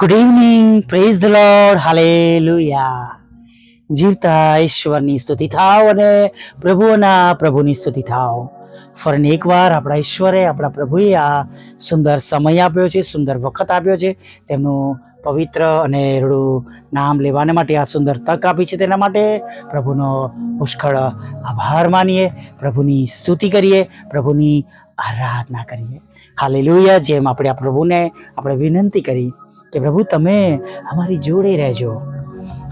Good evening praise the lord hallelujah જીવતા ઈશ્વરની સ્તુતિ થાવ અને પ્રભુના પ્રભુની સ્તુતિ થાવ ફરીને એકવાર આપણા ઈશ્વરે, આપણા પ્રભુએ આ સુંદર સમય આપ્યો છે, સુંદર વખત આપ્યો છે, તેમનું પવિત્ર અને રૂડું નામ લેવાને માટે આ સુંદર તક આપી છે. તેના માટે પ્રભુનો પુષ્કળ આભાર માનીએ, પ્રભુની સ્તુતિ કરીએ, પ્રભુની આરાધના કરીએ. હાલેલુયા. જેમ આપણે આ પ્રભુને આપણે વિનંતી કરી કે પ્રભુ તમે અમારી જોડે રહેજો.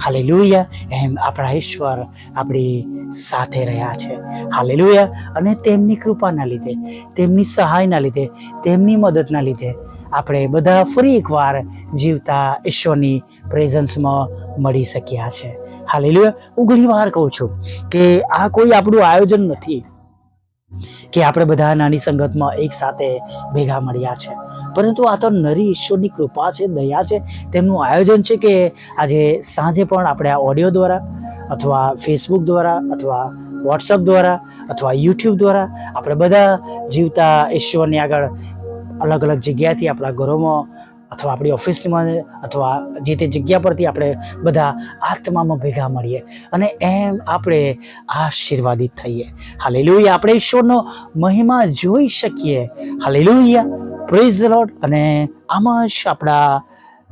હાલેલુયા. એમ આપણા ઈશ્વર આપણી સાથે રહ્યા છે. હાલેલુયા. અને તેમની કૃપાના લીધે, તેમની સહાયના લીધે, તેમની મદદના લીધે આપણે બધા ફરી એકવાર જીવતા ઈશ્વરની પ્રેઝન્સમાં મળી શક્યા છે. હાલેલુયા. હું ઘણી વાર કહું છું કે આ કોઈ આપણું આયોજન નથી. કે આપણે બધા નાની સંગતમાં એક સાથે ભેગા મળ્યા છે. પરંતુ આ તો નરી ઈશ્વરની કૃપા છે, દયા છે. તેમનું આયોજન છે કે આજે સાંજે પણ આપણે આ ઓડિયો દ્વારા અથવા ફેસબુક દ્વારા અથવા વોટ્સઅપ દ્વારા અથવા યુટ્યુબ દ્વારા આપણે બધા જીવતા ઈશ્વરની આગળ અલગ અલગ જગ્યાએથી આપણા ઘરોમાં અથવા આપણી ઓફિસમાં અથવા જે તે જગ્યા પરથી આપણે બધા આત્મામાં ભેગા મળીએ અને એમ આપણે આશીર્વાદિત થઈએ. હાલેલુયા. આપણે ઈશ્વરનો મહિમા જોઈ શકીએ. હાલેલુયા. પ્રેઝ લોટ અને આમાં જ આપણા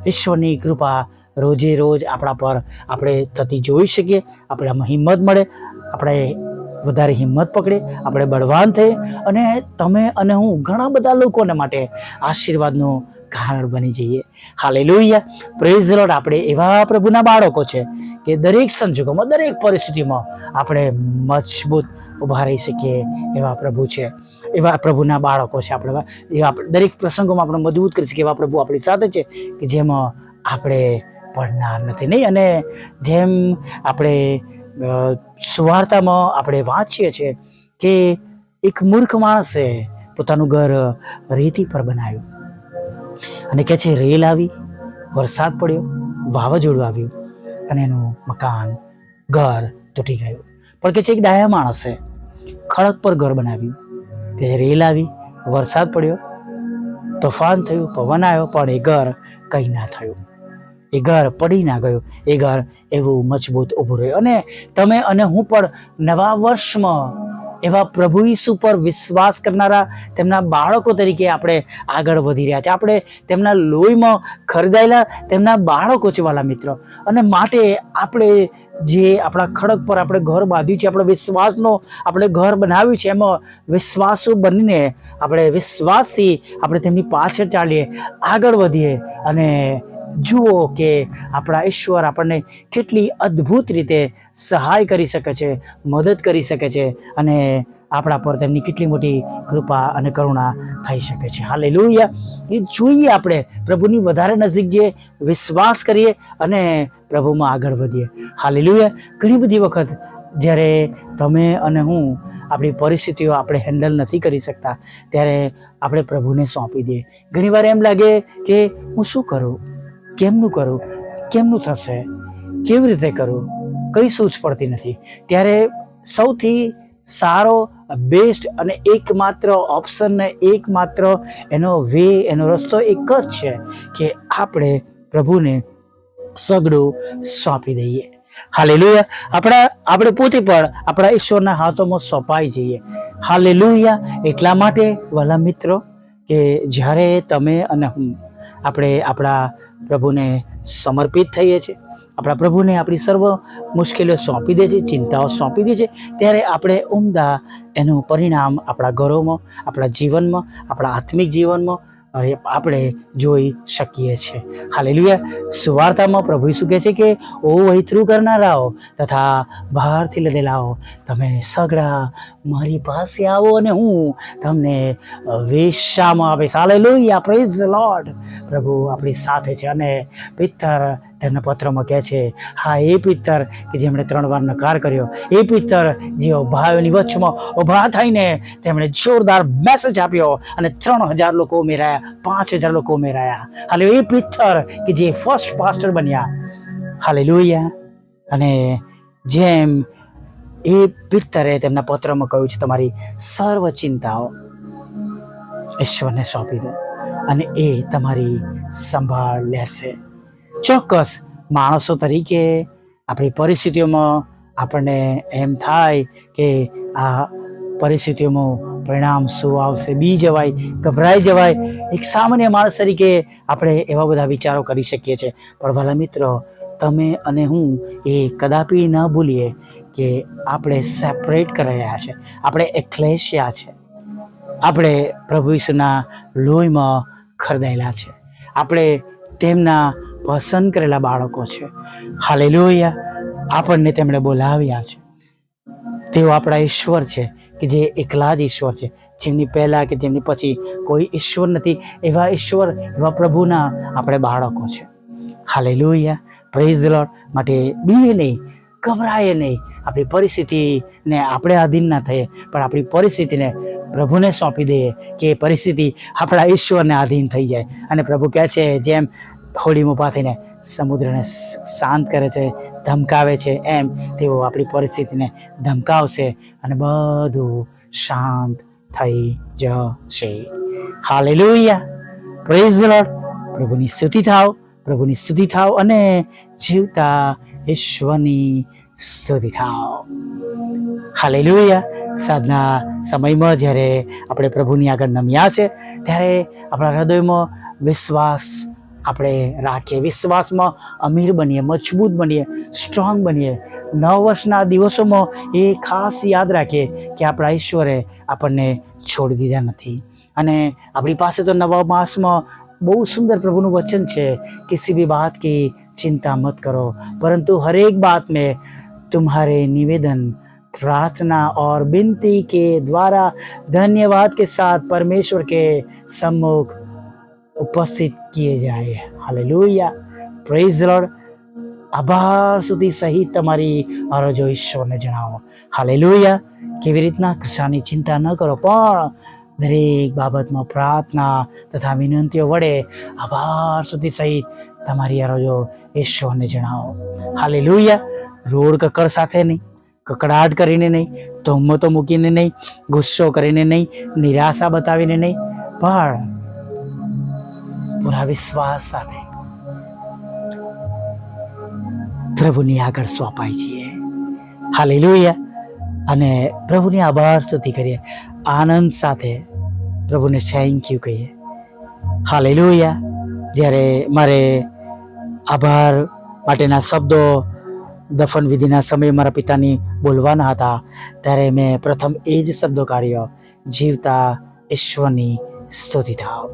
ઈશ્વરની કૃપા રોજે રોજ આપણા પર આપણે થતી જોઈ શકીએ. આપણામાં હિંમત મળે. આપણે વધારે હિંમત પકડે આપણે બળવાન થઈએ. અને તમે અને હું ઘણા બધા લોકોને માટે આશીર્વાદનું કારણ બની જઈએ. હાલે લોહિયા પ્રેઝ લોટ આપણે એવા પ્રભુના બાળકો છે કે દરેક સંજોગોમાં, દરેક પરિસ્થિતિમાં આપણે મજબૂત ઊભા રહી શકીએ એવા પ્રભુ છે. એવા પ્રભુના બાળકો છે આપણે. એવા દરેક પ્રસંગોમાં આપણે મજબૂત કરી શકીએ એવા પ્રભુ આપણી સાથે છે કે જેમાં આપણે પડનાર નથી. નહીં, અને જેમ આપણે સુવાર્તામાં આપણે વાંચીએ છીએ કે એક મૂર્ખ માણસે પોતાનું ઘર રેતી પર બનાવ્યું. અને કે છે, રેલ આવી. વરસાદ પડ્યો, વાવાઝોડું આવ્યું અને એનું મકાન, ઘર તૂટી ગયું. પણ કે છે, એક ડાયા માણસે ખડક પર ઘર બનાવ્યું. કે રેલ આવી, વરસાદ પડ્યો, તોફાન થયું, પવન આવ્યો, પણ એ ઘર કંઈ ના થયું. એ ઘર પડી ના ગયું. એ ઘર એવું મજબૂત ઊભું રહ્યું. અને તમે અને હું પણ નવા વર્ષમાં એવા પ્રભુ ઈસુ પર વિશ્વાસ કરનારા તેમના બાળકો તરીકે આપણે આગળ વધી રહ્યા છે. આપણે તેમના લોહીમાં ખરીદાયેલા તેમના બાળકો છે વાલા મિત્રો. અને માટે આપણે જે આપણા ખડક પર આપણે ઘર બાંધ્યું છે, આપણે વિશ્વાસનો આપણે ઘર બનાવ્યું છે, એમાં વિશ્વાસુ બનીને આપણે વિશ્વાસથી આપણે તેમની પાછળ ચાલીએ, આગળ વધીએ અને જુઓ કે આપણા ઈશ્વર આપણને કેટલી અદ્ભુત રીતે સહાય કરી શકે છે, મદદ કરી શકે છે અને આપણા પર તેમની કેટલી મોટી કૃપા અને કરુણા થઈ શકે છે. હાલે એ જોઈએ આપણે પ્રભુની વધારે નજીક જઈએ, વિશ્વાસ કરીએ અને પ્રભુમાં આગળ વધીએ. હાલે ઘણી બધી વખત જ્યારે તમે અને હું આપણી પરિસ્થિતિઓ આપણે હેન્ડલ નથી કરી શકતા, ત્યારે આપણે પ્રભુને સોંપી દઈએ. ઘણીવાર એમ લાગે કે હું શું કરું? કેમનું કરું? કેમનું થશે? કેવી રીતે કરું? કઈ સૂઝ પડતી નથી. ત્યારે સૌથી સારો, બેસ્ટ અને એકમાત્ર ઓપ્શન ને એકમાત્ર એનો વે, એનો રસ્તો એક જ છે કે આપણે પ્રભુને સગડું સોંપી દઈએ. હાલેલુયા. આપણા, આપણે પોતે પણ આપણા ઈશ્વરના હાથોમાં સોંપાઈ જઈએ. હાલેલુયા. એટલા માટે, વાલા મિત્રો, કે જ્યારે તમે અને હું આપણે આપણા પ્રભુને સમર્પિત થઈએ છીએ. આપણા પ્રભુને આપણી સર્વ મુશ્કેલીઓ સોંપી દે છે, ચિંતાઓ સોંપી દે છે. ત્યારે આપણે ઉમદા એનું પરિણામ આપણા ઘરોમાં, આપણા જીવનમાં, આપણા આત્મિક જીવનમાં અરે, આપણે જોઈ શકીએ છીએ. હાલેલુયા. સુવાર્તામાં પ્રભુ શું કહે છે કે, ઓ વૈતરું કરનારાઓ તથા બહારથી લીધેલાઓ તમે સગડા મારી પાસે આવો અને હું તમને વેશામાં આપીશ હાલેલુયા. પ્રેઝ લોર્ડ પ્રભુ આપણી સાથે છે અને પિત્તર તેમના પત્રમાં કહે છે, હા, એ પિત્તર કે જેમણે ત્રણ વાર નકાર કર્યો, એ પિત્તર જે ભાઈઓની વચ્ચમાં ઊભા થઈને તેમણે જોરદાર મેસેજ આપ્યો અને ત્રણ હજાર લોકો ઉમેરાયા, પાંચ હજાર લોકો ઉમેરાયા. હાલે, એ પિત્તર કે જે ફર્સ્ટ પાસ્ટર બન્યા. હાલે અને જેમ એ પિત્તરે તેમના પત્રમાં કહ્યું છે, તમારી સર્વ ચિંતાઓ ઈશ્વરને સોંપી દો અને એ તમારી સંભાળ લેશે. ચોક્કસ માણસો તરીકે આપણી પરિસ્થિતિઓમાં આપણને એમ થાય કે આ પરિસ્થિતિઓમાં પરિણામ શું આવશે, બી જવાય, ગભરાઈ જવાય. એક સામાન્ય માણસ તરીકે આપણે એવા બધા વિચારો કરી શકીએ છીએ. પણ ભલા મિત્રો, તમે અને હું એ કદાપી ન ભૂલીએ કે આપણે સેપરેટ કરી રહ્યા છે. આપણે એકલેશિયા છે. આપણે પ્રભુ ઈસુના લોહીમાં ખરદાયેલા છે. આપણે તેમના પસંદ કરેલા બાળકો છે. હાલે આપણને તેમણે બોલાવ્યા છે. તેઓ આપણા ઈશ્વર છે કે જે એકલા જ ઈશ્વર છે. જેમની પહેલાં કે જેમની પછી કોઈ ઈશ્વર નથી, એવા ઈશ્વર, એવા પ્રભુના આપણે બાળકો છે. હાલે લોહિયા પ્રેઝ લોડ માટે બીએ નહીં ગભરાએ નહીં. આપણી પરિસ્થિતિને આપણે આધીન ના થઈએ, પણ આપણી પરિસ્થિતિને પ્રભુને સોંપી દઈએ કે એ પરિસ્થિતિ આપણા ઈશ્વરને આધીન થઈ જાય. અને પ્રભુ કહે છે, જેમ હોળીમાં ઊભા થઈને સમુદ્રને શાંત કરે છે, ધમકાવે છે એમ તેઓ આપણી પરિસ્થિતિને ધમકાવશે અને બધું શાંત થઈ જશે. હાલેલુયા. પ્રેઝ લોર્ડ પ્રભુની સ્તુતિ થાવ, પ્રભુની સ્તુતિ થાવ અને જીવતા ઈશ્વરની સ્તુતિ થાવ. હાલેલુયા. સાધના સમયમાં જ્યારે આપણે પ્રભુની આગળ નમ્યા છે, ત્યારે આપણા હૃદયમાં વિશ્વાસ આપણે રાખીએ વિશ્વાસમાં અમીર બનીએ મજબૂત બનીએ સ્ટ્રોંગ બનીએ નવ વર્ષના દિવસોમાં એ ખાસ યાદ રાખીએ કે આપણા ઈશ્વરે આપણને છોડી દીધા નથી અને આપણી પાસે તો નવા માસમાં બહુ સુંદર પ્રભુનું વચન છે કિસી भी बात की चिंता मत करो परंतु हर एक बात में तुम्हारे निवेदन प्रार्थना और विनती के द्वारा धन्यवाद के साथ परमेश्वर के सम्मुख ઉપસ્થિત કિए જાય. હાલેલુયા પ્રેઝ લોર્ડ આભાર સુધી સહિત તમારી અરજો ઈશ્વરને જણાવો. હાલેલુયા કેવી રીતના કશાની ચિંતા ન કરો, પણ દરેક બાબતમાં પ્રાર્થના તથા વિનંતીઓ વડે આભાર સુધી સહિત તમારી અરજો ઈશ્વરને જણાવો. હાલેલુયા રોડ કકડ સાથે નહીં, કકડાટ કરીને નહીં તોહમતો મૂકીને નહીં, ગુસ્સો કરીને નહીં, નિરાશા બતાવીને નહીં, પણ પૂરા વિશ્વાસ સાથે. પ્રભુની આગળ સોંપાઈ છીએ. હાલેલુયા. અને પ્રભુની આભાર સ્તુતિ કરીએ. આનંદ સાથે પ્રભુને થેન્ક યુ કહીએ. હાલેલુયા. જ્યારે મારે આભાર માટેના શબ્દો દફન વિધિના સમયે મારા પિતાની બોલવાના હતા, ત્યારે મેં પ્રથમ એ જ શબ્દો કાઢ્યો, જીવતા ઈશ્વરની સ્તુતિ થાવ.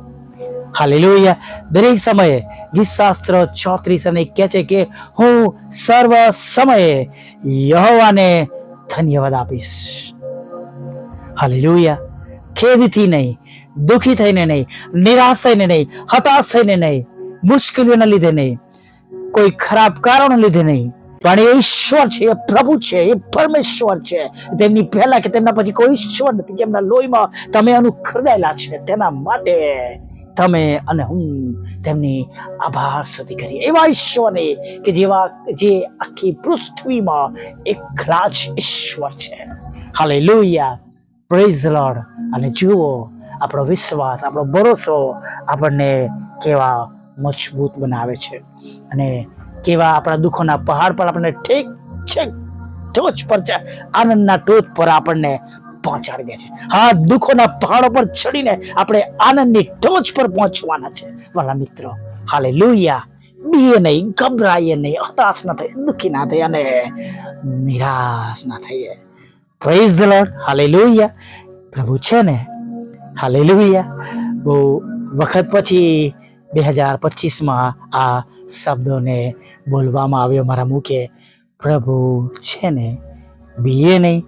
હાલેલુયા. દરેક સમયે ગીતશાસ્ત્ર ચોત્રીસ અને કહે છે કે હું સર્વ સમયે યહોવાને ધન્યવાદ આપીશ. હાલેલુયા. ખેદથી નહીં, દુઃખી થઈને નહીં, નિરાશ થઈને નહીં, હતાશ થઈને નહીં, મુશ્કેલીઓના લીધે નહીં, કોઈ ખરાબ કારણો લીધે નહીં. પણ એ ઈશ્વર છે, એ પ્રભુ છે, એ પરમેશ્વર છે. તેમની પહેલા કે તેમના પછી કોઈ ઈશ્વર નથી. જેમના લોહીમાં તમે અનુખરદાયેલા છે, તેના માટે તમે અને હું તેમની આભાર સુધી કરી એવા ઈશ્વરને કે જેવા જે આખી પૃથ્વીમાં એકલા જ ઈશ્વર છે. હાલે લોહિયા પ્રેઝ લોર્ડ અને જુઓ, આપણો વિશ્વાસ, આપણો ભરોસો આપણને કેવા મજબૂત બનાવે છે. અને કેવા આપણા દુઃખોના પહાડ પર આપણને ઠીક છે, ટોચ પર આનંદના ટોચ પર આપણને પહોંચાડી દે છે. હા, દુઃખોના પહાડો પર ચડીને આપણે આનંદની ટોચ પર પહોંચવાના છે. વાલા મિત્રો હાલે લોહિયા બીએ નહીં, ગભરાઈએ નહીં, હતાશ ના થઈ દુઃખી ના થઈ અને નિરાશ ના થઈએ. પ્રેઝ ધ લોર્ડ હાલે લોહિયા પ્રભુ છે ને? હાલે લોહિયા બહુ વખત પછી બે હજાર પચીસમાં આ શબ્દોને બોલવામાં આવ્યો મારા મુખે. પ્રભુ છે ને? બીએ નહીં,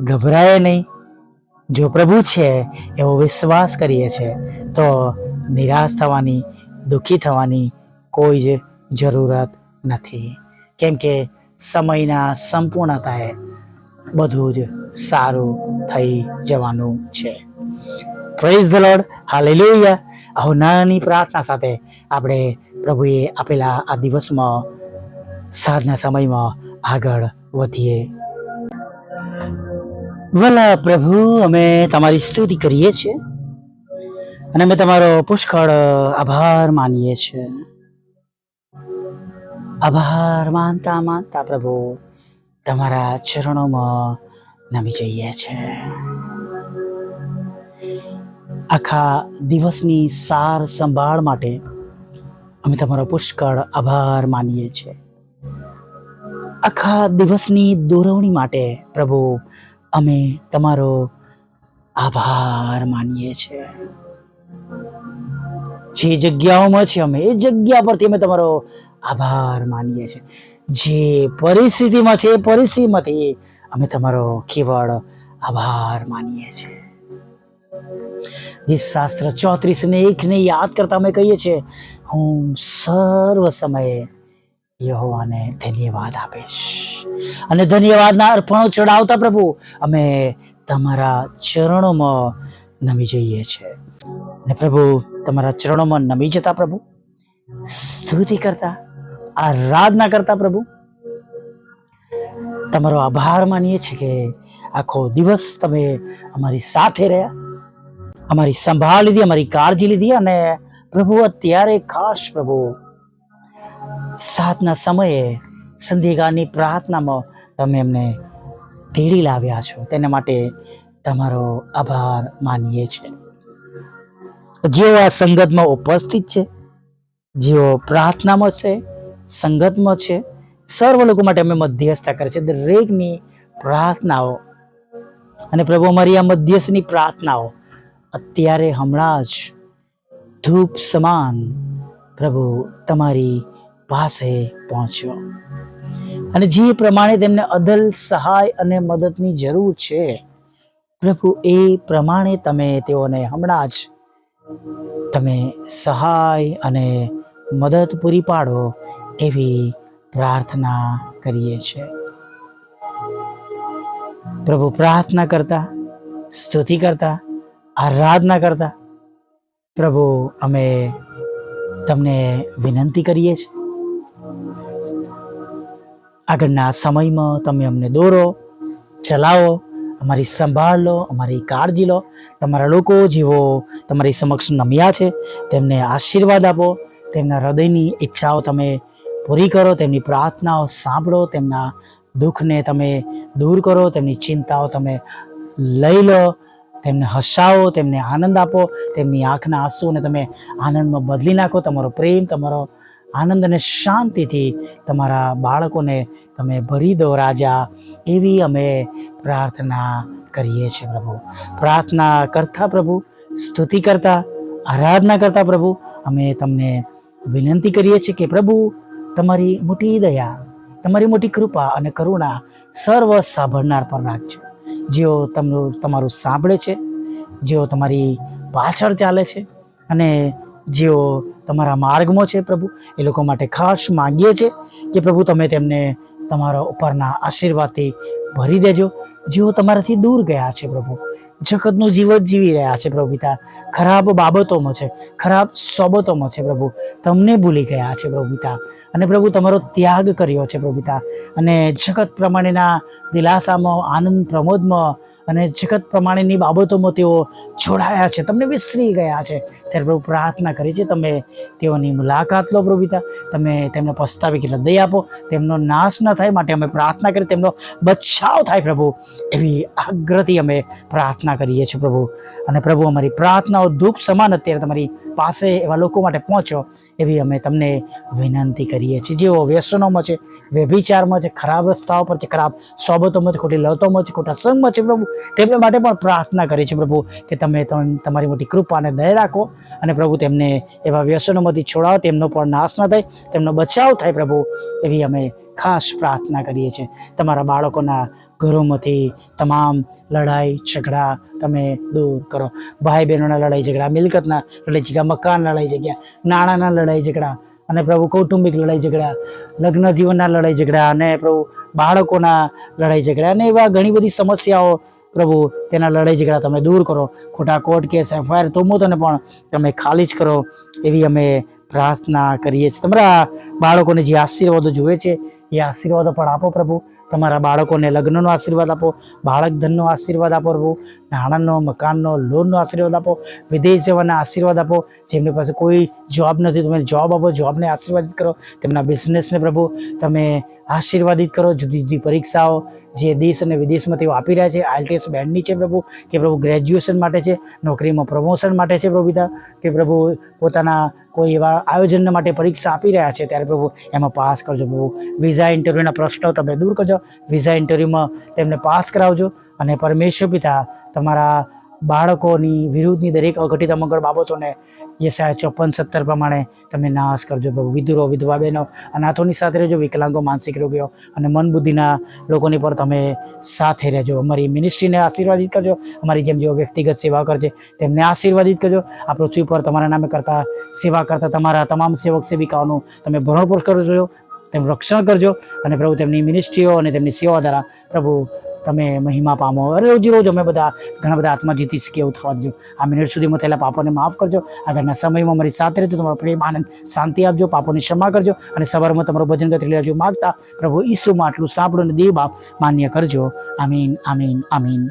ગભરાય નહીં જો પ્રભુ છે, એવો વિશ્વાસ કરીએ છીએ તો નિરાશ થવાની, દુઃખી થવાની કોઈ જ જરૂરત નથી. કેમ કે સમયના સંપૂર્ણતાએ બધું જ સારું થઈ જવાનું છે. પ્રેઝ ધ લોર્ડ હાલેલુયા આવો નાની પ્રાર્થના સાથે આપણે પ્રભુએ આપેલા આ દિવસમાં, સાંજના સમયમાં આગળ વધીએ. ભલા પ્રભુ, અમે તમારી સ્તુતિ કરીએ છીએ અને અમે તમારો પુષ્કળ આભાર માનીએ છીએ. આભાર માનતા માનતા પ્રભુ, તમારા ચરણોમાં નમી જઈએ છે આખા દિવસની સાર સંભાળ માટે અમે તમારો પુષ્કળ આભાર માનીએ છીએ. આખા દિવસની દોરવણી માટે પ્રભુ અમે તમારો આભાર માનીએ છીએ જે જગ્યાઓમાં છે અમે, એ જગ્યા પરથી અમે તમારો આભાર માનીએ છીએ જે પરિસ્થિતિમાં છે, એ પરિસ્થિતિમાંથી અમે તમારો કેવળ આભાર માનીએ છીએ ગીત શાસ્ત્ર ચોત્રીસ ને એક ને યાદ કરતા અમે કહીએ છીએ, હું સર્વ સમયે યહોવાને ધન્યવાદ આપીશ. અને ધન્યવાદના અર્પણો ચડાવતા પ્રભુ, અમે તમારા ચરણોમાં નમી જઈએ છીએ અને પ્રભુ, તમારા ચરણોમાં નમી જતા પ્રભુ, સ્તુતિ કરતા, આરાધના કરતા પ્રભુ, તમારો આભાર માનીએ છીએ કે આખો દિવસ તમે અમારી સાથે રહ્યા, અમારી સંભાળ લીધી, અમારી કાળજી લીધી અને પ્રભુ અત્યારે ખાસ પ્રભુ સાતના સમયે સંધ્યાગાળની પ્રાર્થનામાં તમે એમને તેડી લાવ્યા છો. તેના માટે તમારો આભાર માનીએ છીએ જેઓ આ સંગતમાં ઉપસ્થિત છે, જેઓ પ્રાર્થનામાં છે, સંગતમાં છે, સર્વ લોકો માટે અમે મધ્યસ્થતા કરે છે. દરેકની પ્રાર્થનાઓ અને પ્રભુ અમારી આ મધ્યસ્થની પ્રાર્થનાઓ અત્યારે હમણાં જ ધૂપ સમાન પ્રભુ તમારી પાસે પહોંચ્યો. અને જે પ્રમાણે તેમને અદલ સહાય અને મદદની જરૂર છે, પ્રભુ, એ પ્રમાણે તમે તેઓને હમણાં જ તમે સહાય અને મદદ પૂરી પાડો એવી પ્રાર્થના કરીએ છીએ. પ્રભુ, પ્રાર્થના કરતા, સ્તુતિ કરતા, આરાધના કરતા, પ્રભુ, અમે તમને વિનંતી કરીએ છીએ. આગળના સમયમાં તમે અમને દોરો, ચલાવો, અમારી સંભાળ લો, અમારી કાળજી લો. તમારા લોકો જેઓ તમારી સમક્ષ નમ્યા છે, તેમને આશીર્વાદ આપો. તેમના હૃદયની ઈચ્છાઓ તમે પૂરી કરો, તેમની પ્રાર્થનાઓ સાંભળો, તેમના દુઃખને તમે દૂર કરો, તેમની ચિંતાઓ તમે લઈ લો. તેમને હસાવો, તેમને આનંદ આપો, તેમની આંખના આંસુને તમે આનંદમાં બદલી નાખો. તમારો પ્રેમ, તમારો આનંદ અને શાંતિથી તમારા બાળકોને તમે ભરી દો રાજા, એવી અમે પ્રાર્થના કરીએ છીએ પ્રભુ. પ્રાર્થના કરતા પ્રભુ, સ્તુતિ કરતા, આરાધના કરતા પ્રભુ, અમે તમને વિનંતી કરીએ છીએ કે પ્રભુ, તમારી મોટી દયા, તમારી મોટી કૃપા અને કરુણા સર્વ સાંભળનાર પર રાખજો. જેઓ તમનું, તમારું સાંભળે છે, જેઓ તમારી પાછળ ચાલે છે અને જેઓ તમારા માર્ગમાં છે પ્રભુ, એ લોકો માટે ખાસ માગીએ છીએ કે પ્રભુ તમે તેમને તમારા ઉપરના આશીર્વાદથી ભરી દેજો. જેઓ તમારાથી દૂર ગયા છે પ્રભુ, જગતનું જીવન જીવી રહ્યા છે પ્રભુ પિતા. ખરાબ બાબતોમાં છે, ખરાબ સોબતોમાં છે પ્રભુ. તમને ભૂલી ગયા છે પ્રભુ પિતા. અને પ્રભુ તમારો ત્યાગ કર્યો છે પ્રભુ પિતા. અને જગત પ્રમાણેના દિલાસામાં, આનંદ પ્રમોદમાં અને જગત પ્રમાણેની બાબતોમાં તેઓ જોડાયા છે. તમને વિસરી ગયા છે. ત્યારે પ્રભુ પ્રાર્થના કરી છે, તમે તેઓની મુલાકાત લો પ્રભુ તમે તેમને પસ્તાવી હૃદય આપો. તેમનો નાશ ન થાય માટે અમે પ્રાર્થના કરી, તેમનો બચાવ થાય પ્રભુ. એવી આગ્રહથી અમે પ્રાર્થના કરીએ છીએ પ્રભુ. અને પ્રભુ, અમારી પ્રાર્થનાઓ ધૂપ સમાન અત્યારે તમારી પાસે એવા લોકો માટે પહોંચો એવી અમે તમને વિનંતી કરીએ છીએ. જેઓ વ્યસનોમાં છે, વ્યભિચારમાં છે, ખરાબ રસ્તાઓ પર છે, ખરાબ સોબતોમાં છે, ખોટી લતોમાં છે, ખોટા સંગમાં છે પ્રભુ તેમને માટે પણ પ્રાર્થના કરીએ છીએ પ્રભુ કે તમે તમ- તમારી મોટી કૃપાને દય રાખો અને પ્રભુ તેમને એવા વ્યસનોમાંથી છોડાવો, તેમનો પણ નાશ ન થાય, તેમનો બચાવ થાય પ્રભુ, એવી અમે ખાસ પ્રાર્થના કરીએ છીએ. તમારા બાળકોના ઘરોમાંથી તમામ લડાઈ, ઝઘડા તમે દૂર કરો. ભાઈ બહેનોના લડાઈ, ઝઘડા, મિલકતના લડાઈ, ઝઘડા, મકાનના લડાઈ, ઝઘડા, નાણાંના લડાઈ, ઝઘડા અને પ્રભુ કૌટુંબિક લડાઈ, ઝઘડા લગ્ન જીવનના લડાઈ, ઝઘડા અને પ્રભુ બાળકોના લડાઈ, ઝઘડા અને એવા ઘણી બધી સમસ્યાઓ પ્રભુ, તેના લડાઈ ઝઘડા તમે દૂર કરો. ખોટા કોર્ટ કેસ, એફઆઈઆર તોમતોને પણ તમે ખાલી જ કરો એવી અમે પ્રાર્થના કરીએ છીએ. તમારા બાળકોને જે આશીર્વાદો જુએ છે, એ આશીર્વાદો પણ આપો પ્રભુ. તમારા બાળકોને લગ્નનો આશીર્વાદ આપો બાળક ધનનો આશીર્વાદ આપો પ્રભુ. નાણાંનો, મકાનનો, લોનનો આશીર્વાદ આપો, વિદેશ જવાના આશીર્વાદ આપો. જેમની પાસે કોઈ જોબ નથી, તમે જોબ આપો જોબને આશીર્વાદિત કરો. તેમના બિઝનેસને પ્રભુ, તમે આશીર્વાદિત કરો. જુદી જુદી પરીક્ષાઓ જે દેશ અને વિદેશમાં તેઓ આપી રહ્યા છે. આઈએલટીએસ બેન્ડની છે પ્રભુ, કે પ્રભુ ગ્રેજ્યુએશન માટે છે, નોકરીમાં પ્રમોશન માટે છે પ્રભુ કે પ્રભુ પોતાના કોઈ એવા આયોજન માટે પરીક્ષા આપી રહ્યા છે, ત્યારે પ્રભુ એમાં પાસ કરજો પ્રભુ. વિઝા ઇન્ટરવ્યૂના પ્રશ્નો તમે દૂર કરજો. વિઝા ઇન્ટરવ્યૂમાં તેમને પાસ કરાવજો અને પરમેશ્વર પિતા તમારા બાળકોની વિરુદ્ધની દરેક અઘટિત અમંગળ બાબતોને યશાય ચોપન સત્તર પ્રમાણે તમે નાશ કરજો પ્રભુ. વિધુરો, વિધવા બહેનો, અનાથોની સાથે રહેજો, વિકલાંગો, માનસિક રોગીઓ અને મન બુદ્ધિના લોકોની પર તમે સાથે રહેજો. અમારી મિનિસ્ટ્રીને આશીર્વાદિત કરજો. અમારી જેમ જેઓ વ્યક્તિગત સેવા કરશે, તેમને આશીર્વાદિત કરજો. આ પૃથ્વી પર તમારા નામે કરતા, સેવા કરતા તમારા તમામ સેવક સેવિકાઓનું તમે ભરણપોષ કરજો તેમનું રક્ષણ કરજો અને પ્રભુ તેમની મિનિસ્ટ્રીઓ અને તેમની સેવા દ્વારા પ્રભુ તમે મહિમા પામો. રોજ રોજ અમે બધા ઘણા બધા આત્મા જીતી શકીએ એવું થવા દેજો આ મિનિટ સુધીમાં થયેલા પાપોને માફ કરજો. આગળના સમયમાં અમારી સાથે રહેજો, તમારો પ્રેમ, આનંદ, શાંતિ આપજો, પાપોની ક્ષમા કરજો અને સવારમાં તમારું ભજન ગતિ લેજો માગતા પ્રભુ ઈસુમાં આટલું સાંભળો અને દેવ બાપ માન્ય કરજો. આમીન આમીન આમીન.